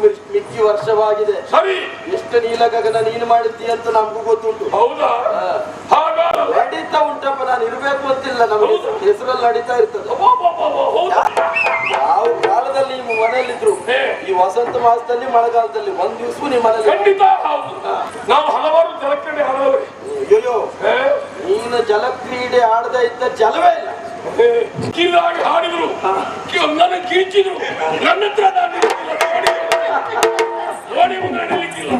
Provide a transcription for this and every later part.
ಮಿರ್- ಮಿಕ್ಕಿ ವರ್ಷವಾಗಿದೆ. ಸರಿ. ಎಷ್ಟು ನೀಲ ಗಗನ ನೀನು ಮಾಡಿದ್ದೀಯ ಅಂತ ನಮಗೂ ಗೊತ್ತುಂಟು. ಹೌದಾ? ನಡೀತಾ ಉಂಟಪ್ಪ ನಾನು ಇರಬೇಕು ಅಂತಿಲ್ಲ ನಮಗೆ. ಹೆಸರಲ್ಲಿ ನಡೀತಾ ಇರ್ತದೆ. ಯಾವ ಕಾಲದಲ್ಲಿ ನಿಮ್ಮ ಮನೆಯಲ್ಲಿದ್ರು. ಈ ವಸಂತ ಮಾಸದಲ್ಲಿ ಮಳೆಗಾಲದಲ್ಲಿ ಒಂದ್ ದಿವಸ ನಿಮ್ಮ ಮನೆಯಲ್ಲಿ ನಾವು ಹಲವಾರು ಜಲಕ್ರೀಡೆ ಆಡದವರೇ ಅಯ್ಯೋ? ನೀನು ಜಲಕ್ರೀಡೆ ಆಡದೆ ಇದ್ದ ಜಲವೇ ಇಲ್ಲ. ಕಿರಿದಾಗಿ ಹಾಡಿದ್ರು. ನನಗೆ ನನ್ನ ಕೀಚಿದ್ರು ನನ್ನ ಹತ್ರ ನಾನು ಮುಂದೆ ನಡೀಲಿಕ್ಕಿಲ್ಲ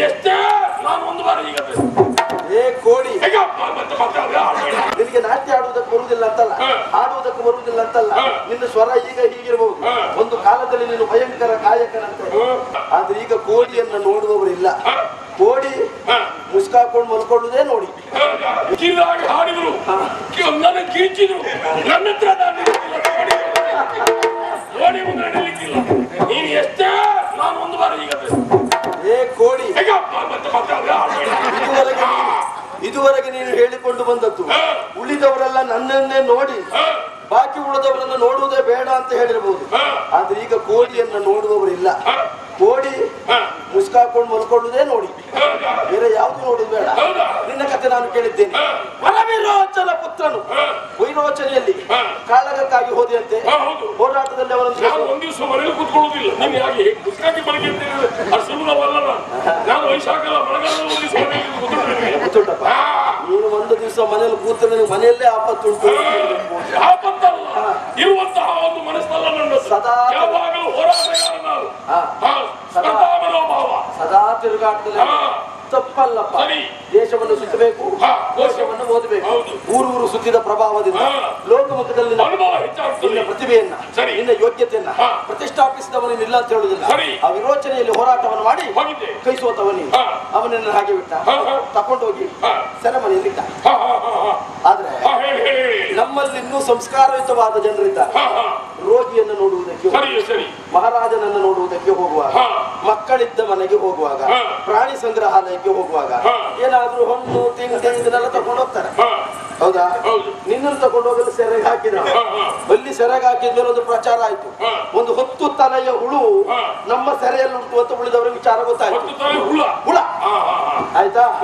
ಎಷ್ಟೇ ನಾನು ಒಂದು ಬಾರಿ ಈಗ. ಏ ಕೋಡಿ. ಹೇಗ ಮತ್ತೆ ಮತ್ತೆ ಅದೇ ನಿನಗೆ ನಾಟ್ಯ ಆಡುವುದಕ್ಕೆ ಬರುವುದಿಲ್ಲ ಅಂತಲ್ಲ? ಆಡುವುದಕ್ಕೂ ಬರುವುದಿಲ್ಲ ಅಂತಲ್ಲ. ನಿನ್ನ ಸ್ವರ ಈಗ ಹೀಗಿರಬಹುದು ಒಂದು ಕಾಲದಲ್ಲಿ ನೀನು ಭಯಂಕರ ಕಾಯಕನಂತೆ ಹ್ಮ್. ಆದ್ರೆ ಈಗ ಕೋಡಿಯನ್ನು ನೋಡುವವರಿಲ್ಲ? ಕೋಡಿ? ಮುಸ್ಕಾಕೊಂಡು ಮಲ್ಕೊಳ್ಳುವುದೇ ನೋಡಿ? ಕಿರಿದಾಗಿ ಹಾಡಿದ್ರು ನನ್ನ ಕಿಂಚಿದ್ರು ನನ್ನ ಹತ್ರ ನಾನು. ನೋಡಿ ಮುಂದೆ ನಡೀಲಿಕ್ಕಿಲ್ಲ ನೀನು ಎಷ್ಟೇ ನಾನು ಒಂದು ಬಾರಿ ಈಗ ಏ ಕೋಡಿ ಮತ್ತೆ ಮತ್ತೆ. ಇದುವರೆಗೆ ನೀನು ಇದುವರೆಗೆ ನೀನು ಹೇಳಿಕೊಂಡು ಬಂದದ್ದು. ಉಳಿದವರೆಲ್ಲ ನನ್ನನ್ನೇ ನೋಡಿ? ಬಾಕಿ ಉಳಿದವರನ್ನು ನೋಡುವುದೇ ಬೇಡ ಅಂತ ಹೇಳಿರಬಹುದು? ಆದ್ರೆ ಈಗ ಕೋಡಿಯನ್ನು ನೋಡುವವರಿಲ್ಲ? ಕೋಡಿ? ಮುಸ್ಕಾಕೊಂಡು ಮಲ್ಕೊಳ್ಳುವುದೇ ನೋಡಿ? ಬೇರೆ ಯಾವುದು ನೋಡುದು ಬೇಡ? ನಿನ್ನ ಕತೆ ನಾನು ಕೇಳಿದ್ದೇನೆ? ವರವಿರೋಚನ ಪುತ್ರನು? ವೈರೋಚನೆಯಲ್ಲಿ? ಕಾಳಗಕ್ಕಾಗಿ ಹೋದೆಯಂತೆ. ಹೋರಾಟದಲ್ಲಿ ಅವರನ್ನು ನಾನು ಒಂದ್ ದಿವಸ ಕೂತ್ಕೊಳ್ಳುವುದಿಲ್ಲ. ಯಾಕೆ ಪುಸ್ತಕಕ್ಕೆ ನಾನು. ಮಳೆಗಾಲದಲ್ಲಿ ನೀನು ಒಂದು ಮನೇಲಿ ಕೂತ ನನಗೆ ಮನೆಯಲ್ಲೇ ಆಪತ್ತುಂಟು. ಆಪತ್ತಲ್ಲ. ಇರುವಂತಹ ಒಂದು ಮನಸ್ಸಲ್ಲ ನನ್ನದು. ಸದಾ ಯಾವಾಗಲೂ ಹೋರಾಟಗಾರ ನಾನು ಹಾ. ಸದಾ ತಿರುಗಾಟದಲ್ಲಿ ತಪ್ಪಲ್ಲಪ್ಪ ದೇಶವನ್ನು ಸುತ್ತಬೇಕು ದೇಶವನ್ನು ಓದಬೇಕು. ಊರು ಊರು ಸುತ್ತಿದ ಪ್ರಭಾವದಿಂದ. ಲೋಕಮುಖದಲ್ಲಿ ನಿನ್ನ ಪ್ರತಿಭೆಯನ್ನ. ನಿನ್ನ ಯೋಗ್ಯತೆಯನ್ನ. ಪ್ರತಿಷ್ಠಾಪಿಸಿದವನು ಇಲ್ಲ ಅಂತ ಹೇಳುವುದಿಲ್ಲ. ಆ ವಿರೋಚನೆಯಲ್ಲಿ ಹೋರಾಟವನ್ನು ಮಾಡಿ ಕೈ ಸೋತವನಿ. ಅವನನ್ನು ಹಾಗೆ ಬಿಟ್ಟ ತಕೊಂಡು ಹೋಗಿ. ಸೆರೆಮನೆಯಲ್ಲಿಟ್ಟ ಹಾ, ಹಾ, ಹಾ, ಹಾ. ಆದ್ರೆ ಹಾ, ಹೇಳಿ ಹೇಳಿ ಹೇಳಿ ನಮ್ಮಲ್ಲಿ ಇನ್ನೂ ಸಂಸ್ಕಾರಯುತವಾದ ಜನರಿದ್ದಾರೆ. ರೋಗಿಯನ್ನು ನೋಡುವುದಕ್ಕೆ ಮಹಾರಾಜನನ್ನು ನೋಡುವುದಕ್ಕೆ ಹೋಗುವಾಗ. ಮಕ್ಕಳಿದ್ದ ಮನೆಗೆ ಹೋಗುವಾಗ. ಪ್ರಾಣಿ ಸಂಗ್ರಹಾಲಯಕ್ಕೆ ಹೋಗುವಾಗ. ಏನಾದ್ರೂ ಹಣ್ಣು ತಿಂಡಿ ಇದನ್ನೆಲ್ಲ ತಕೊಂಡು ಹೋಗ್ತಾರೆ ಹೌದಾ? ನಿನ್ನನ್ನು ತಕೊಂಡು ಹೋಗಲು ಸೆರೆಗೆ ಹಾಕಿದ. ಅಲ್ಲಿ ಸೆರೆಗೆ ಹಾಕಿದ್ಮೇಲೆ ಒಂದು ಪ್ರಚಾರ ಆಯ್ತು. ಒಂದು ಹತ್ತು ತಲೆಯ ಹುಳು ನಮ್ಮ ಸೆರೆಯಲ್ಲಿ ಉಂಟು ಅಂತ ಉಳಿದವರ ವಿಚಾರ ಗೊತ್ತಾಯ್ತು. ಹುಳ. ಆಯ್ತಾ?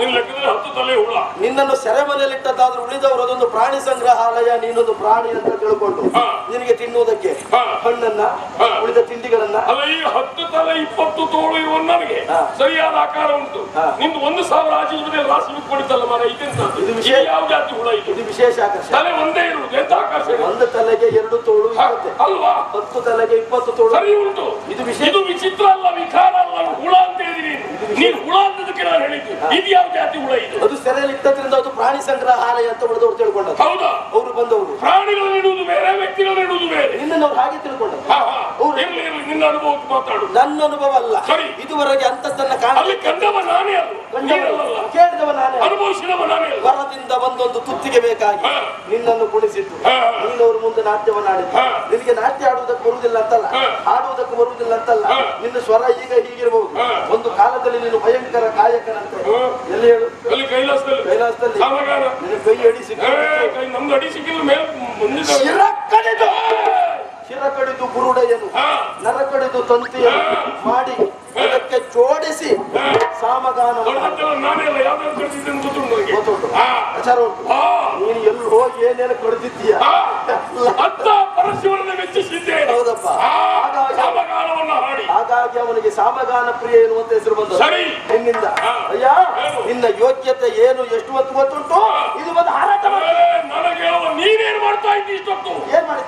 ನಿನ್ನನ್ನು ಸೆರೆ ಸೆರೆಮನೆಯಲ್ಲಿಟ್ಟದ್ದಾದ್ರೂ ಉಳಿದವರು ಅದೊಂದು ಪ್ರಾಣಿ ಸಂಗ್ರಹಾಲಯ ನೀನೊಂದು ಪ್ರಾಣಿ ಅಂತ ತಿಳ್ಕೊಂಡು ನಿನಗೆ ತಿನ್ನುವುದಕ್ಕೆ. ಹಣ್ಣನ್ನ ಉಳಿದ ತಿಂಡಿಗಳನ್ನ. ಹತ್ತು ತಲೆ ಇಪ್ಪತ್ತು ತೋಳು ಇರುವ ನನಗೆ ಸರಿಯಾದ ಆಕಾರ ಉಂಟು. ನಿಮ್ದು ಒಂದು ಸಾವಿರ ಆಚೆ ರಾಶಿ ಬಿಟ್ಕೊಂಡಿದ್ದಲ್ಲ ಮನೆ ಇದು ವಿಷಯ- ಯಾವ ಜಾತಿ ಹುಳ ಇದು? ಇದು ವಿಶೇಷ ಆಕರ್ಷಣೆ ತಲೆ ಒಂದೇ ಇರುವುದು ಎಂತ ಆಕಾಶ ಒಂದು ತಲೆಗೆ ಎರಡು ತೋಳು ಇರುತ್ತೆ. ಅಲ್ವಾ? ಹತ್ತು ತಲೆಗೆ ಇಪ್ಪತ್ತು ತೋಳು. ಸರಿ ಉಂಟು. ಇದು ವಿಶೇಷ. ಇದು ವಿಚಿತ್ರ ಅಲ್ಲ ವಿಕಾರ ಅಲ್ಲ ಹುಳ ಅಂತ ಹೇಳಿದ್ರಿ ನೀನು ಹುಳ ಅಂತದಕ್ಕೆ ನಾನು ಹೇಳಿದ್ದು. ಇದು ಯಾವ ಜಾತಿ ಹುಳ ಇದು? ಅದು ಸೆರೆಯಲ್ಲಿ ಇದ್ದದ್ರಿಂದ ಅದು ಪ್ರಾಣಿ ಸಂಗ್ರಹಾಲಯ ಅಂತ ಉಳಿದವರು ತಿಳ್ಕೊಂಡದ್ದು. ಹೌದಾ? ಅವರು ಬಂದವರು. ಪ್ರಾಣಿಗಳು ಇಡುವುದು ಬೇರೆ ವ್ಯಕ್ತಿಗಳು ಇಡುವುದು ಬೇರೆ. ನಿನ್ನನ್ನು ಅವ್ರು ಹಾಗೆ ತಿಳ್ಕೊಂಡದ್ದು. ಹಾ ಇರ್ಲಿ ಇರ್ಲಿ ನಿನ್ನ ಅನುಭವಕ್ಕೆ ಮಾತಾಡು. ನನ್ನ ಅನುಭವ ಅಲ್ಲ. ಸರಿ. ಇದುವರೆಗೆ ಅಂತದ್ದನ್ನ ಕಾಣ ಅಲ್ಲಿ ಕಂಡವ ನಾನೇ ಅಲ್ವ ವರದಿಂದ ಬಂದೊಂದು ತುತ್ತಿಗೆ ಬೇಕಾಗಿ ನಿನ್ನನ್ನು ಕುಣಿಸಿದ್ದು ನೀನವ್ರ ಮುಂದೆ ನಾಟ್ಯವನ್ನು ಆಡಿದ್ದು ನಿನಗೆ ನಾಟ್ಯ ಆಡುವುದಕ್ಕೆ ಬರುವುದಿಲ್ಲ ಅಂತಲ್ಲ. ಆಡುವುದಕ್ಕೆ ಬರುವುದಿಲ್ಲ ಅಂತಲ್ಲ. ನಿನ್ನ ಸ್ವರ ಈಗ ಹೀಗಿರಬಹುದು. ಒಂದು ಕಾಲದಲ್ಲಿ ನೀನು ಭಯಂಕರ ಕಾಯಕನಂತೆ. ಎಲ್ಲಿ ಹೇಳು? ಕೈಲಾಸದಲ್ಲಿ. ನಿನ್ನ ಕೈ ಅಡಿ ಸಿಕ್ಕಿಲ್ಲ ಕಡಿದು. ಕಡಿದು ನರ ಕಡಿದು ತಂತಿಯನ್ನು ಮಾಡಿ ದೊಡ್ಡದೆಲ್ಲ ನಾನೇ ಅಲ್ಲ ಯಾವ್ದಾದ್ರು ಕಳಿಸಿದ್ದೆ ಅಂತ ಗೊತ್ತುಂಟು ನನಗೆ ಗೊತ್ತುಂಟು ಹಾ. ಪ್ರಚಾರ ಉಂಟು ಹಾ. ನೀನು ಎಲ್ಲಿ ಹೋಗಿ ಏನೇನು ಕಳೆದಿದ್ದೀಯ. ಅಂತ ಪರಶಿವನನ್ನು ಹೌದಪ್ಪ. ಹಾಗಾಗಿ ಸಾಮಗಾನವನ್ನ ಹಾಡಿ ಹಾಗಾಗಿ ಅವನಿಗೆ ಸಾಮಗಾನ ಪ್ರಿಯ ಎನ್ನುವಂತ ಹೆಸರು ಬಂದ ಸರಿ. ನಿನ್ನಿಂದ. ಅಯ್ಯ ನಿನ್ನ ಯೋಗ್ಯತೆ ಏನು ಎಷ್ಟು ಹೊತ್ತು ಗೊತ್ತುಂಟು ಇದು ಒಂದು ಹಾರಾಟ ನನಗೆ ನೀನೇನ್ ಮಾಡ್ತಾ ಇದ್ದಿ ಇಷ್ಟೊತ್ತು ಏನ್ ಮಾಡಿ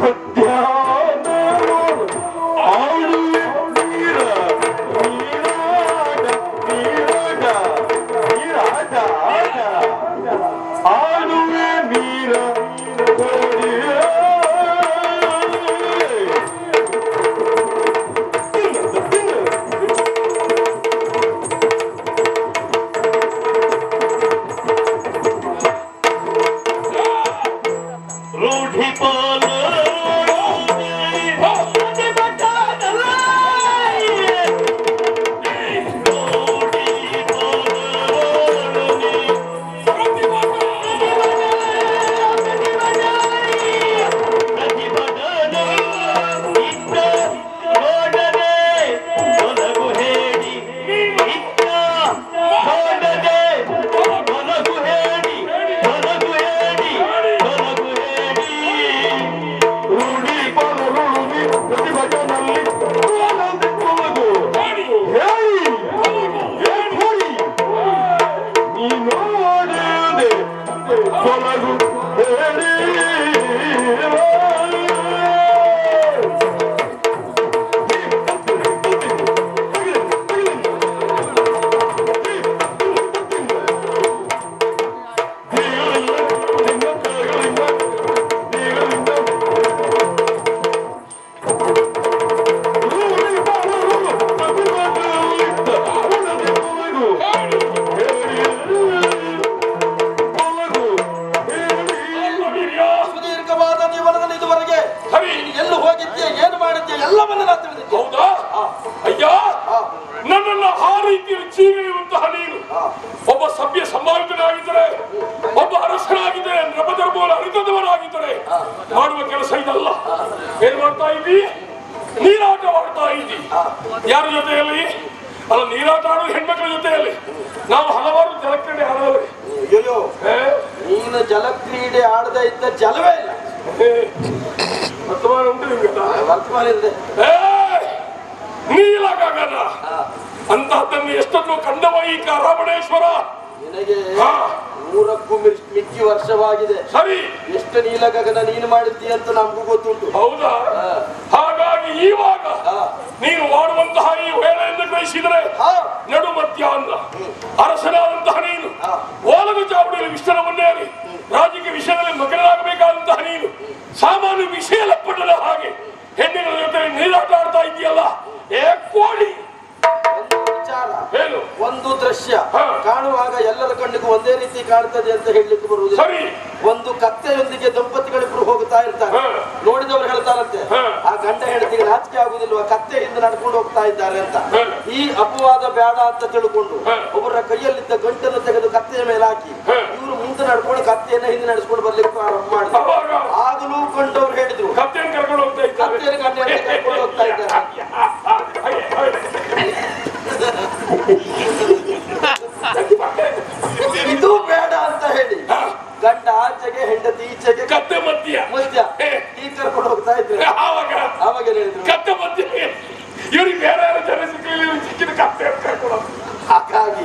করতে ಎಂತಹ ನೀನು ಒಬ್ಬ ಸಭ್ಯ ಸಂಭಾವಿತನಾಗಿದ್ದರೆ ಒಬ್ಬ ಅರಸನಾಗಿದ್ದರೆ ನವಧರ್ಮವನ್ನು ಅರಿತದವನಾಗಿದ್ದರೆ ಮಾಡುವ ಕೆಲಸ ಇದಲ್ಲ. ಏನ್ ಮಾಡ್ತಾ ಇದ್ದೀ? ನೀರಾಟ ಮಾಡ್ತಾ ಇದ್ದೀ. ಯಾರ ಜೊತೆಯಲ್ಲಿ? ಅಲ್ಲ ನೀರಾಟ ಆಡೋದು ಹೆಣ್ಮಕ್ಳ ಜೊತೆಯಲ್ಲಿ. ನಾವು ಹಲವಾರು ಜಲಕ್ರೀಡೆ ಆಡೋದು ಅಯ್ಯೋ ನೀನು ಜಲಕ್ರೀಡೆ ಆಡದೆ ಇದ್ದ ಜಲವೇ ಇಲ್ಲ. ವರ್ತಮಾನ ಉಂಟು ನಿಮ್ಗೆ ವರ್ತಮಾನ ಇಲ್ಲದೆ ನೀಲಾಗಲ್ಲ ಅಂತಹದ್ದನ್ನು ಎಷ್ಟನ್ನು ಕಂಡವ ಈ ನಿನಗೆ ನೂರಕ್ಕೂ ಮಿಕ್ಕಿ ವರ್ಷವಾಗಿದೆ. ಸರಿ. ಎಷ್ಟು ನೀಲ ಗಗನ ನೀನು ಮಾಡಿದ್ದೀಯ ಅಂತ ನಮಗೂ ಗೊತ್ತುಂಟು. ಹೌದಾ. ಹಾಗಾಗಿ ಈವಾಗ. ನೀನು ಮಾಡುವಂತಹ ಈ ವೇಳೆಯನ್ನು ಗ್ರಹಿಸಿದರೆ. ನಡು ಮಧ್ಯಾಹ್ನ. ಅರಸನಾದಂತಹ ನೀನು. ಓಲದ ಚಾವಡಿಯಲ್ಲಿ ವಿಶ್ವರವನ್ನೇರಿ ರಾಜಕೀಯ ವಿಷಯದಲ್ಲಿ ಮಗನಾಗಬೇಕಾದಂತಹ ನೀನು. ಸಾಮಾನ್ಯ ವಿಷಯ ಲಪ್ಪಡದ ಹಾಗೆ. ಹೆಣ್ಣಿನ ಜೊತೆ ನೀರಾಟ ಆಡ್ತಾ ಇದೆಯಲ್ಲ ಎಲ್ಲರ ಕಣ್ಣಿಗೂ ಒಂದೇ ರೀತಿ ಕಾಣ್ತದೆ ಅಂತ ಹೇಳಲಿಕ್ಕೆ ಬರುವುದಿಲ್ಲ. ಸರಿ. ಒಂದು ಕತ್ತೆಯೊಂದಿಗೆ ದಂಪತಿಗಳಿಬ್ರು ಹೋಗ್ತಾ ಇರ್ತಾರೆ. ನೋಡಿದವರು ಹೇಳ್ತಾರಂತೆ ಆ ಗಂಡ ಹೆಂಡತಿಗೆ ನಾಚಿಕೆ ಆಗುದಿಲ್ವಾ ಕತ್ತೆಯಿಂದ ನಡ್ಕೊಂಡು ಹೋಗ್ತಾ ಇದ್ದಾರೆ ಅಂತ. ಈ ಅಪವಾದ ಬೇಡ ಅಂತ ತಿಳ್ಕೊಂಡು. ಒಬ್ಬರ ಕೈಯಲ್ಲಿದ್ದ ಗಂಟನ್ನು ತೆಗೆದು ಕತ್ತೆಯ ಮೇಲೆ ಹಾಕಿ. ಇವರು ಮುಂದೆ ನಡ್ಕೊಂಡು ಕತ್ತೆಯನ್ನ ಹಿಂದೆ ನಡೆಸ್ಕೊಂಡು ಬರ್ಲಿಕ್ಕೆ ಪ್ರಾರಂಭ ಮಾಡಿ ಆಗಲೂ ಕಂಡವ್ರು ಹೇಳಿದ್ರು ಕತ್ತೆಯನ್ನು ಕರ್ಕೊಂಡು ಹೋಗ್ತಾ ಇದ್ದಾರೆ ಕತ್ತೆಯನ್ನು ಗಂಡ ಹೆಂಡತಿ ಕರ್ಕೊಂಡು ಹೋಗ್ತಾ ಇದ್ದಾರೆ ಹಾಗೆ, ಹಾಗೆ. ಇದು ಬೇಡ ಅಂತ ಹೇಳಿ ಹಾ. ಗಂಡ ಆಚೆಗೆ ಹೆಂಡತಿ ಈಚೆಗೆ ಕತ್ತೆ. ಮಧ್ಯ. ಮಧ್ಯ. ಈ ಕರ್ಕೊಂಡು ಹೋಗ್ತಾ ಇದ್ರು. ಆವಾಗ? ಆವಾಗ ಹೇಳಿದ್ರು. ಕತ್ತೆ ಮಧ್ಯ. ಇವ್ರಿಗೆ ಬೇರೆ ಯಾರು ಜನ ಸಿಕ್ಕಲಿಲ್ಲ ಸಿಕ್ಕಿದ ಕತ್ತೆ ಕರ್ಕೊಂಡು. ಹಾಗಾಗಿ.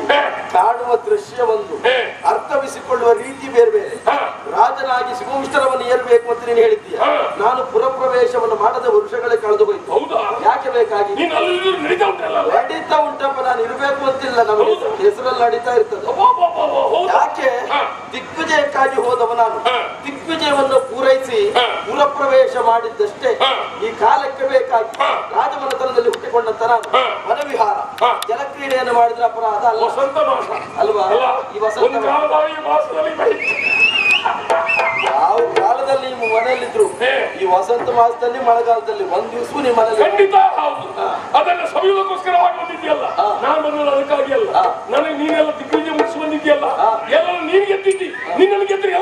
ಕಾಣುವ ದೃಶ್ಯ ಒಂದು ಅರ್ಥವಿಸಿಕೊಳ್ಳುವ ರೀತಿ ಬೇರೆ ಬೇರೆ. ರಾಜನಾಗಿ ಸಿಗುವಿಷ್ಟರವನ್ನು ಏರ್ಬೇಕು ಅಂತ ನೀನು ಹೇಳಿದ್ದೀಯ? ನಾನು ಪುರಪ್ರವೇಶವನ್ನು ಮಾಡದ ವರ್ಷಗಳೇ ಕಳೆದು ಹೋಯ್ತು. ಯಾಕೆ ಬೇಕಾಗಿ ನಡೀತ ಉಂಟಪ್ಪ ನಾನು ಇರಬೇಕು ಅಂತಿಲ್ಲ. ನಮ್ಮ. ಹೆಸರಲ್ಲಿ ನಡೀತಾ ಇರ್ತದೆ. ಯಾಕೆ. ದಿಗ್ವಿಜಯಕ್ಕಾಗಿ ಹೋದವ ನಾನು. ದಿಗ್ವಿಜಯವನ್ನು ಪೂರೈಸಿ ಪುರಪ್ರವೇಶ ಮಾಡಿದ್ದಷ್ಟೇ. ಈ ಕಾಲಕ್ಕೆ ಬೇಕಾಗಿ ರಾಜಮನತನದಲ್ಲಿ ಹುಟ್ಟಿಕೊಂಡಂತ ನಾನು ಹಾ. ಜಲಕ್ರೀಡೆಯನ್ನು ಮಾಡಿದ್ರೆ ಅಪರಾಧ ಅಲ್ಲ. ವಸಂತ ಮಾಸ. ಅಲ್ವಾ? ಈ ವಸಂತ ಮಾಸದಲ್ಲಿ ಯಾವ ಕಾಲದಲ್ಲಿ ನಿಮ್ಮ ಮನೆಯಲ್ಲಿದ್ರು. ಈ ವಸಂತ ಮಾಸದಲ್ಲಿ ಮಳೆಗಾಲದಲ್ಲಿ ಒಂದ್ ದಿವಸ ನಿಮ್ಮ ಮನೆಯಲ್ಲಿ ಖಂಡಿತ ಹೌದು. ಅದನ್ನ ಸವಿಯೋದಕ್ಕೋಸ್ಕರವಾಗಿ ಬಂದಿದ್ಯಲ್ಲ ಹಾ. ನಾನು ಬಂದದ್ದು ಅದಕ್ಕಾಗಿ ಅಲ್ಲ ನನಗೆ ನೀನೆಲ್ಲ ದಿಗ್ವಿಜಯ ಮುಗಿಸಿ ಬಂದಿದ್ಯಲ್ಲ ಹಾ. ಎಲ್ಲರೂ ನೀನು ಗೆದ್ದಿದ್ದಿ. ನೀನ್ ಗೆದ್ರಿ.